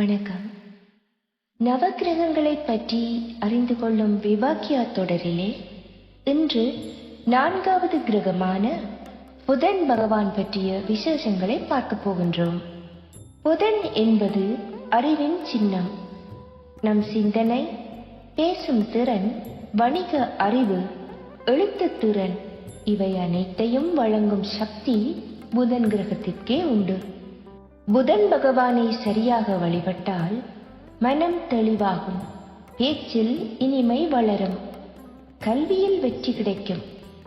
வணக்கம். நவகிரகங்களை பற்றி அறிந்து கொள்ளும் விவாக்கியா தொடரிலே இன்று நான்காவது கிரகமான புதன் பகவான் பற்றிய விசேஷங்களை பார்க்க போகின்றோம். புதன் என்பது அறிவின் சின்னம். நம் சிந்தனை பேசும் திறன் வணிக அறிவு எழுத்து திறன் இவை அனைத்தையும் வழங்கும் சக்தி புதன் கிரகத்திற்கே உண்டு. புதன் பகவானை சரியாக வழிபட்டால் மனம் தெளிவாகும். பேச்சில் இனிமை வளரும். கல்வியில் வெற்றி கிடைக்கும்.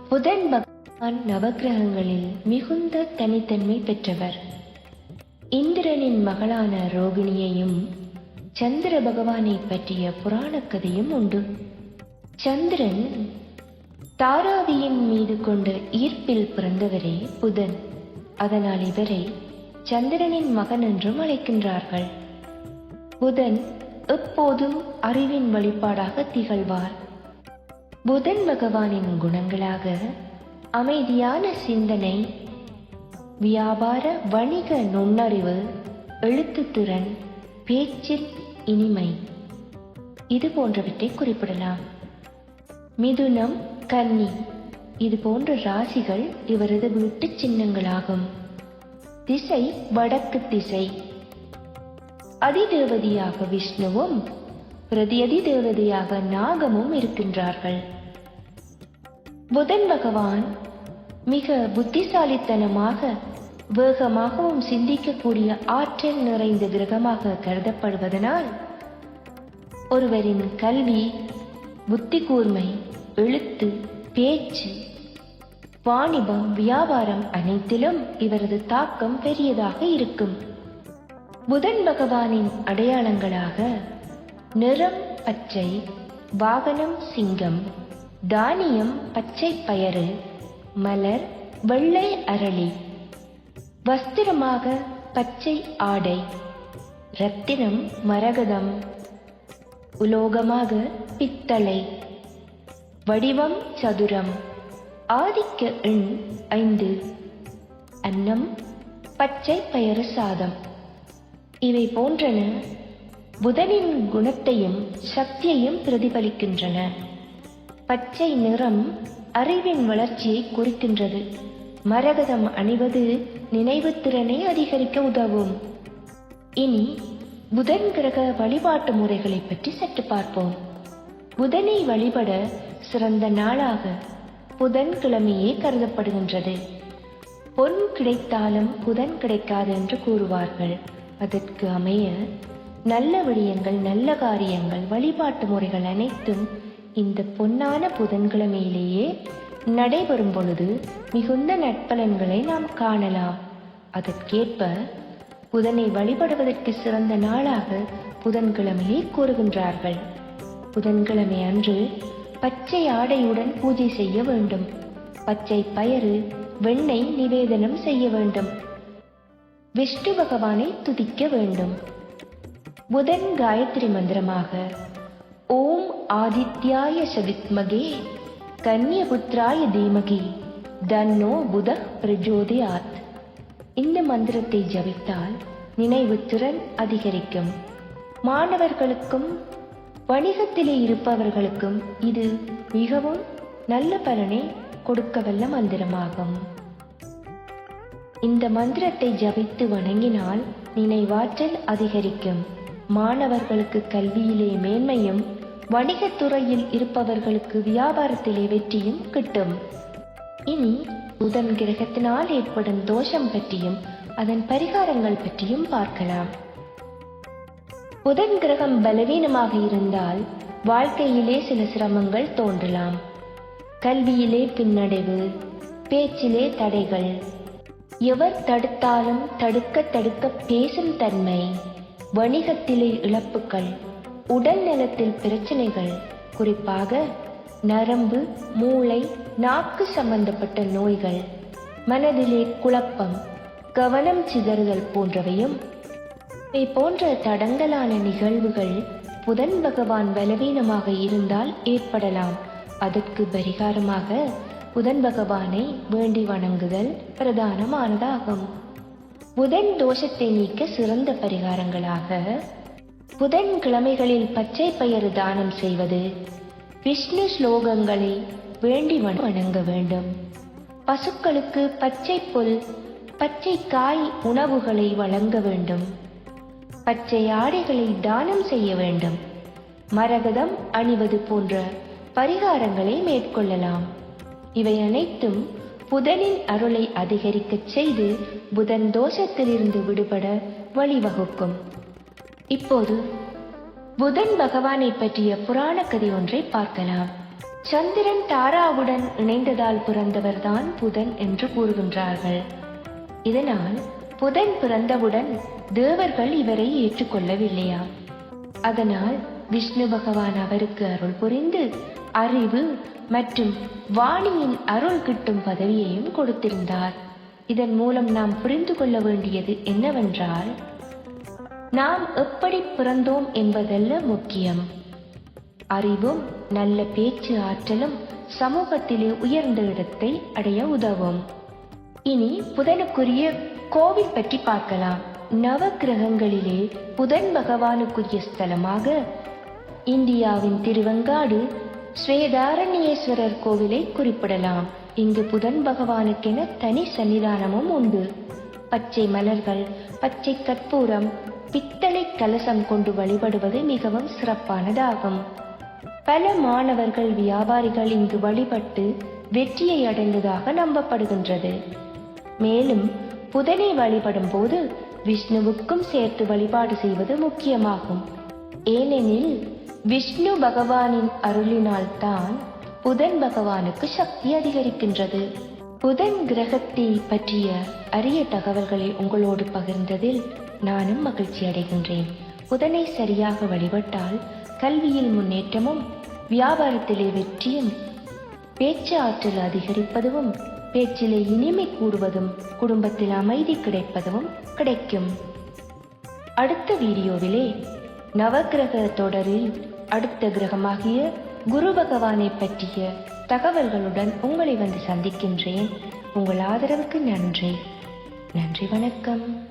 புதன் பகவான் நவக்கிரகங்களில் மிகுந்த தனித்தன்மை பெற்றவர். இந்திரனின் மகளான ரோகிணியையும் சந்திர பகவானை பற்றிய புராண கதையும் உண்டு. சந்திரன் தாராவியின் மீது கொண்ட ஈர்ப்பில் பிறந்தவரே புதன். அதனால் இவரை சந்திரனின் மகன் என்றும் அழைக்கின்றார்கள். புதன் எப்போதும் அறிவின் வழிபாடாக திகழ்வார். புதன் பகவானின் குணங்களாக அமைதியான சிந்தனை வியாபார வணிக நுண்ணறிவு எழுத்துத்திறன் பேச்சில் இனிமை இது போன்றவற்றை குறிப்பிடலாம். மிதுனம் கன்னி இது போன்ற ராசிகள் இவரது வீட்டு சின்னங்களாகும். திசை வடக்கு திசை. அதிதேவதியாக விஷ்ணுவும் பிரதியதி தேவதையாக நாகமும் இருக்கின்றார்கள். புதன் பகவான் மிக புத்திசாலித்தனமாக வேகமாகவும் சிந்திக்கக்கூடிய ஆற்றல் நிறைந்த கிரகமாக கருதப்படுவதனால் ஒருவரின் கல்வி புத்தி கூர்மை எழுத்து பேச்சு வாணிபம் வியாபாரம் அனைத்திலும் இவரது தாக்கம் பெரியதாக இருக்கும். புதன் பகவானின் அடையாளங்களாக நிறம் பச்சை வாகனம் சிங்கம் தானியம் பச்சை பயறு மலர் வெள்ளை அரளி வஸ்திரமாக பச்சை ஆடை ரத்தினம் மரகதம் உலோகமாக பித்தளை வடிவம் சதுரம். ஆதிக்க எண் ஐந்து. அன்னம் பச்சை பயறு சாதம். இவை போன்றன புதனின் குணத்தையும் சக்தியையும் பிரதிபலிக்கின்றன. பச்சை நிறம் அறிவின் வளர்ச்சியை குறிக்கின்றது. மரகதம் அணிவது நினைவுத்திறனை அதிகரிக்க உதவும். இனி புதன் கிரக வழிபாட்டு முறைகளை பற்றி சற்று பார்ப்போம். புதனை வழிபட சிறந்த நாளாக புதன்கிழமையே கருதப்படுகின்றது. பொன் கிடைத்தாலும் புதன் கிடைக்காது என்று கூறுவார்கள். அதற்கு அமைய நல்ல விடயங்கள் நல்ல காரியங்கள் வழிபாட்டு முறைகள் அனைத்தும் இந்த பொன்னான புதன்கிழமையிலேயே நடைபெறும் பொழுது மிகுந்த நட்பலன்களை நாம் காணலாம். அதற்கேற்ப புதனை வழிபடுவதற்கு சிறந்த நாளாக புதன்கிழமையை கூறுகின்றார்கள். புதன்கிழமை அன்று பச்சை ஆடையுடன் பூஜை செய்ய வேண்டும். பச்சை பயறு வெண்ணெய் நிவேதனம் செய்ய வேண்டும். விஷ்ணு பகவானை துதிக்க வேண்டும். புதன் காயத்ரி மந்திரமாக ஓம் ஆதித்யாய சவித்மகே கன்யபுத்ராய தீமகி தன்னோ புத பிரஜோதியாத். இந்த மந்திரத்தை ஜபித்தால் நினைவு திறன் அதிகரிக்கும். மாணவர்களுக்கும் வணிகத்திலே இருப்பவர்களுக்கும் இது மிகவும் நல்ல பலனை கொடுக்க வல்ல மந்திரமாகும். இந்த மந்திரத்தை ஜபித்து வணங்கினால் நினைவாற்றல் அதிகரிக்கும். மாணவர்களுக்கு கல்வியிலே மேன்மையும் வணிகத்துறையில் இருப்பவர்களுக்கு வியாபாரத்திலே வெற்றியும் கிட்டும். இனி புதன் கிரகத்தினால் ஏற்படும் தோஷம் பற்றியும் அதன் பரிகாரங்கள் பற்றியும் பார்க்கலாம். புதன் கிரகம் பலவீனமாக இருந்தால் வாழ்க்கையிலே சில சிரமங்கள் தோன்றலாம். கல்வியிலே பின்னடைவு பேச்சிலே தடைகள். எவர் தடுத்தாலும் தடுக்க தடுக்க பேசும் தன்மை வணிகத்திலே இழப்புகள் உடல் நலத்தில் பிரச்சனைகள் குறிப்பாக நரம்பு மூளை நாக்கு சம்பந்தப்பட்ட நோய்கள் மனதிலே குழப்பம் கவனம் சிதறுதல் போன்றவையும் இவை போன்ற தடங்கலான நிகழ்வுகள் புதன் பகவான் பலவீனமாக இருந்தால் ஏற்படலாம். அதற்கு பரிகாரமாக புதன் பகவானை வேண்டி வணங்குதல் பிரதானமானதாகும். புதன் தோஷத்தை நீக்க சிறந்த பரிகாரங்களாக புதன் கிழமைகளில் பச்சை பயிறு தானம் செய்வது விஷ்ணு ஸ்லோகங்களை வேண்டி வணங்க வேண்டும். பசுக்களுக்கு பச்சை புல் பச்சை காய் உணவுகளை வழங்க வேண்டும். பச்சை ஆடைகளை தானம் செய்ய வேண்டும். மரகதம் அணிவது போன்ற பரிகாரங்களை மேற்கொள்ளலாம். இவை அனைத்தும் புதனின் அருளை அதிகரிக்கச் செய்து புதன் தோஷத்திலிருந்து விடுபட வழிவகுக்கும். இப்போது புதன் பகவானை பற்றிய புராண கதை ஒன்றை பார்க்கலாம். சந்திரன் தாராவுடன் இணைந்ததால் பிறந்தவர்தான் புதன் என்று கூறுகின்றார்கள். இதனால் புதன் பிறந்தவுடன் தேவர்கள் இவரை ஏற்றுக்கொள்ளவில்லையா? அதனால் விஷ்ணு பகவான் அவருக்கு அருள் புரிந்து அறிவு மற்றும் வாணியின் அருள் கிட்டும் பதவியையும் கொடுத்திருந்தார். இதன் மூலம் நாம் புரிந்து கொள்ள வேண்டியது என்னவென்றால் நாம் எப்படி பிறந்தோம் என்பதல்ல முக்கியம். அறிவும் நல்ல பேச்சு ஆற்றலும் சமூகத்திலே உயர்ந்த இடத்தை அடைய உதவும். இனி புதனுக்குரிய கோவில் பற்றி பார்க்கலாம். நவ கிரகங்களிலே புதன் பகவானுக்குரிய ஸ்தலமாக இந்தியாவின் திருவெங்காடு ஸ்வேதாரண்யேஸ்வரர் கோவிலை குறிப்பிடலாம். இங்கு புதன் பகவானுக்கென தனி சன்னிதானமும் உண்டு. பச்சை மலர்கள் பச்சை கற்பூரம் பித்தளை கலசம் கொண்டு வழிபடுவது மிகவும் சிறப்பானதாகும். பல மாணவர்கள் வியாபாரிகள் இங்கு வழிபட்டு வெற்றியை அடைந்ததாக நம்பப்படுகின்றது. மேலும் புதனை வழிபடும் போது விஷ்ணுவுக்கும் சேர்த்து வழிபாடு செய்வது முக்கியமாகும். ஏனெனில் விஷ்ணு பகவானின் அருளினால் தான் புதன் பகவானுக்கு சக்தி அதிகரிக்கின்றது. புதன் கிரகத்தை பற்றிய அரிய தகவல்களை உங்களோடு பகிர்ந்ததில் நானும் மகிழ்ச்சி அடைகின்றேன். புதனை சரியாக வழிபட்டால் கல்வியில் முன்னேற்றமும் வியாபாரத்திலே வெற்றியும் பேச்சு ஆற்றல் அதிகரிப்பதும் பேச்சிலே இனிமை கூடுவதும் குடும்பத்தில் அமைதி கிடைப்பதும் கிடைக்கும். அடுத்த வீடியோவிலே நவக்கிரக தொடரில் அடுத்த கிரகமாகிய குரு பகவானை பற்றிய தகவல்களுடன் உங்களை வந்து சந்திக்கின்றேன். உங்கள் ஆதரவுக்கு நன்றி. நன்றி வணக்கம்.